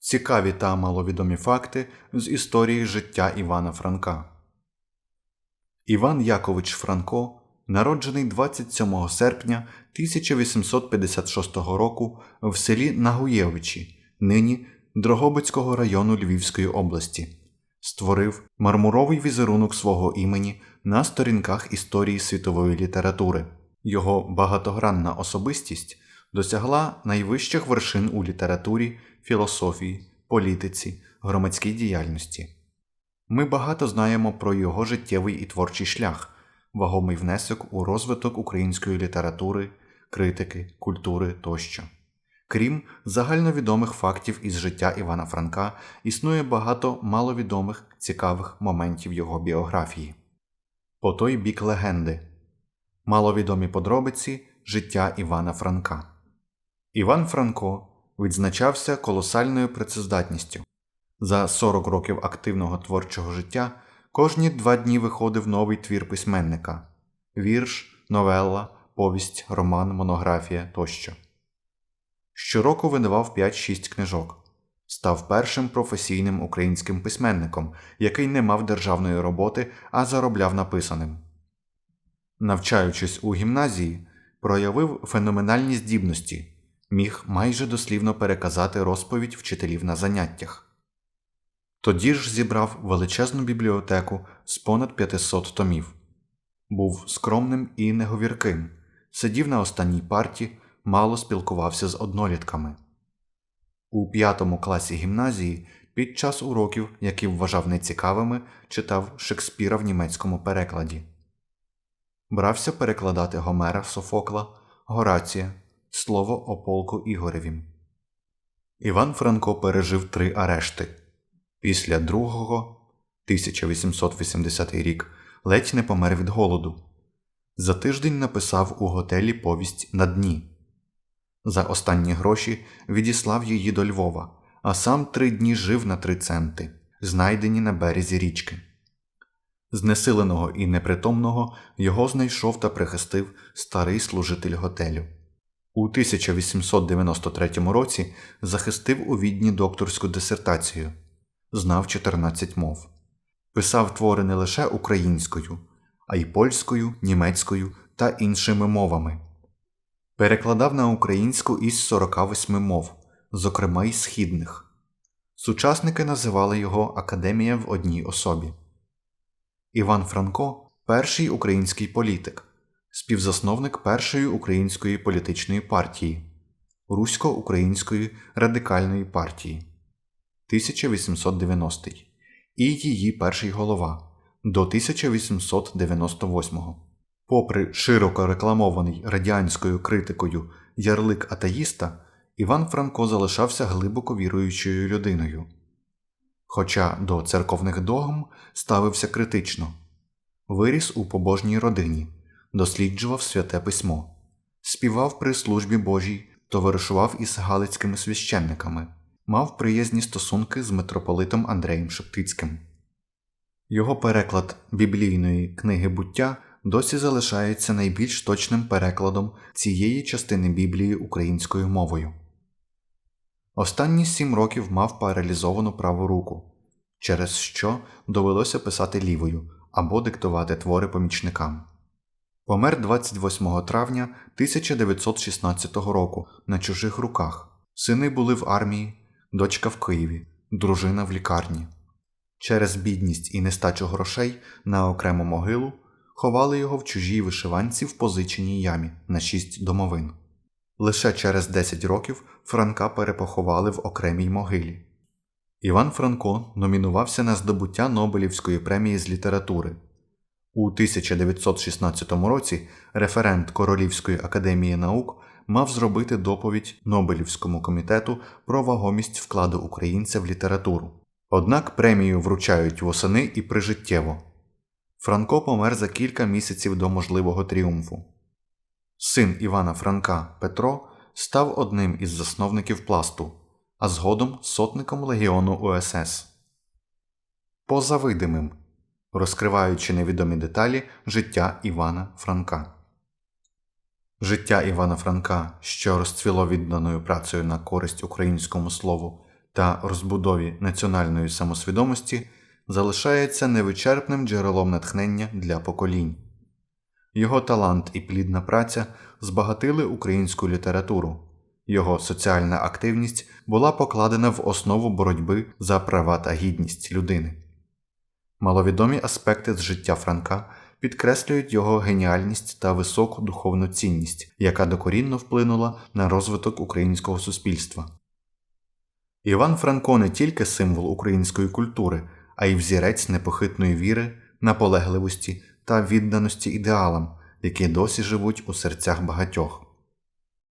Цікаві та маловідомі факти з історії життя Івана Франка. Іван Якович Франко, народжений 27 серпня 1856 року в селі Нагуєвичі, нині Дрогобицького району Львівської області, створив мармуровий візерунок свого імені на сторінках історії світової літератури. Його багатогранна особистість досягла найвищих вершин у літературі, філософії, політиці, громадській діяльності. Ми багато знаємо про його життєвий і творчий шлях, вагомий внесок у розвиток української літератури, критики, культури тощо. Крім загальновідомих фактів із життя Івана Франка, існує багато маловідомих цікавих моментів його біографії. По той бік легенди Маловідомі подробиці життя Івана Франка. Іван Франко відзначався колосальною працездатністю. За 40 років активного творчого життя кожні два дні виходив новий твір письменника вірш, новелла, повість, роман, монографія тощо. Щороку видавав 5-6 книжок. Став першим професійним українським письменником, який не мав державної роботи, а заробляв написаним. Навчаючись у гімназії, проявив феноменальні здібності, міг майже дослівно переказати розповідь вчителів на заняттях. Тоді ж зібрав величезну бібліотеку з понад 500 томів. Був скромним і неговірким, сидів на останній парті, мало спілкувався з однолітками. У п'ятому класі гімназії під час уроків, які вважав нецікавими, читав Шекспіра в німецькому перекладі. Брався перекладати Гомера Софокла, Горація, слово о полку Ігоревім. Іван Франко пережив три арешти. Після другого, 1880 рік, ледь не помер від голоду. За тиждень написав у готелі повість на дні. За останні гроші відіслав її до Львова, а сам три дні жив на три центи, знайдені на березі річки. Знесиленого і непритомного його знайшов та прихистив старий служитель готелю. У 1893 році захистив у відні докторську дисертацію, знав 14 мов, писав твори не лише українською, а й польською, німецькою та іншими мовами. Перекладав на українську із 48 мов, зокрема й східних. Сучасники називали його Академія в одній особі. Іван Франко перший український політик, співзасновник першої української політичної партії Русько-Української радикальної партії. 1890 і її перший голова до 1898 Попри широко рекламований радянською критикою ярлик атеїста, Іван Франко залишався глибоко віруючою людиною. Хоча до церковних догм ставився критично, виріс у побожній родині, досліджував святе письмо, співав при службі Божій, товаришував із галицькими священниками, мав приязні стосунки з митрополитом Андреєм Шептицьким. Його переклад біблійної книги буття досі залишається найбільш точним перекладом цієї частини Біблії українською мовою. Останні сім років мав паралізовану праву руку, через що довелося писати лівою або диктувати твори помічникам. Помер 28 травня 1916 року на чужих руках. Сини були в армії, дочка в Києві, дружина в лікарні. Через бідність і нестачу грошей на окрему могилу ховали його в чужій вишиванці в позиченій ямі на шість домовин. Лише через 10 років Франка перепоховали в окремій могилі. Іван Франко номінувався на здобуття Нобелівської премії з літератури. У 1916 році референт Королівської академії наук мав зробити доповідь Нобелівському комітету про вагомість вкладу українця в літературу. Однак премію вручають восени і прижиттєво. Франко помер за кілька місяців до можливого тріумфу. Син Івана Франка Петро став одним із засновників пласту, а згодом сотником легіону УСС. Поза видимим, розкриваючи невідомі деталі життя Івана Франка. Життя Івана Франка, що розцвіло відданою працею на користь українському слову та розбудові національної самосвідомості залишається невичерпним джерелом натхнення для поколінь. Його талант і плідна праця збагатили українську літературу. Його соціальна активність була покладена в основу боротьби за права та гідність людини. Маловідомі аспекти з життя Франка підкреслюють його геніальність та високу духовну цінність, яка докорінно вплинула на розвиток українського суспільства. Іван Франко не тільки символ української культури, а й взірець непохитної віри, наполегливості та відданості ідеалам, які досі живуть у серцях багатьох.